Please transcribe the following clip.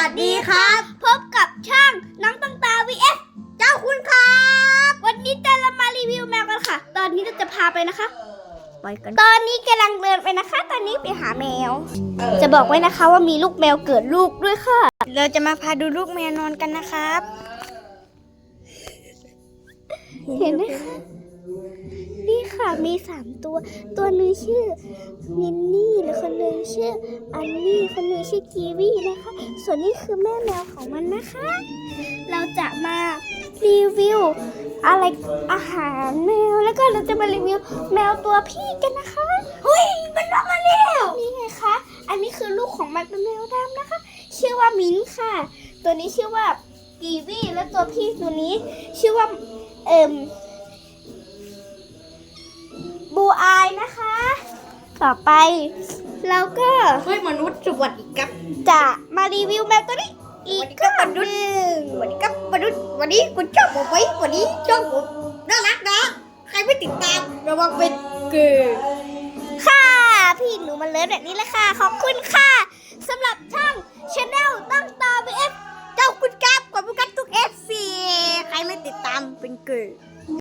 วัสดีครับ พบกับช่างน้องตั้งตา vs เจ้าคุณครับ วันนี้จะเรามารีวิวแมวกันค่ะ ตอนนี้เราจะพาไปนะคะ ไปกัน ตอนนี้กำลังเดินไปนะคะ ตอนนี้ไปหาแมว จะบอกไว้นะคะว่ามีลูกแมวเกิดลูกด้วยค่ะ เราจะมาพาดูลูกแมวนอนกันนะครับ เห็นไหมคะนี่ค่ะมีสามตัว ตัวหนึงชื่อมินนี่และคนห นึ่งชื่ออันนี่คนหนึ่งชื่อกีวีนะคะ ส่วนนี้คือแม่แมวของมันนะคะ เราจะมารีวิวอะไรอาหารแมวแล้วก็เราจะมารีวิวแมวตัวพี่กันนะคะเฮ้ยมันออกมาแล้วนี่ไงคะอันนี้คือลูกของมันเป็นแมวดำนะคะ ชื่อว่ามิ้นท์ค่ะ ตัวนี้ชื่อว่ากีวีและตัวพี่ตัวนี้ ชื่อว่าเอิ่มบูอายนะคะ ต่อไป เราก็เฮ้ยมนุษย์สวัสดีครับ จะมารีวิวแมวตัวนี้อีกรอบหนึ่งสวัสดีครับมนุษย์วันนี้คุณชอบผมไหมวันนี้ชอบผมน่ารักนะใครไม่ติดตามระวังเป็นเกย์ค่ะพี่หนูมาเลิฟแบบนี้เลยค่ะ ขอบคุณค่ะสำหรับช่างชาแนลตั้งตา BF เจ้าคุณครับขอบคุณครับทุกเอฟซีใครไม่ติดตามเป็นเกย์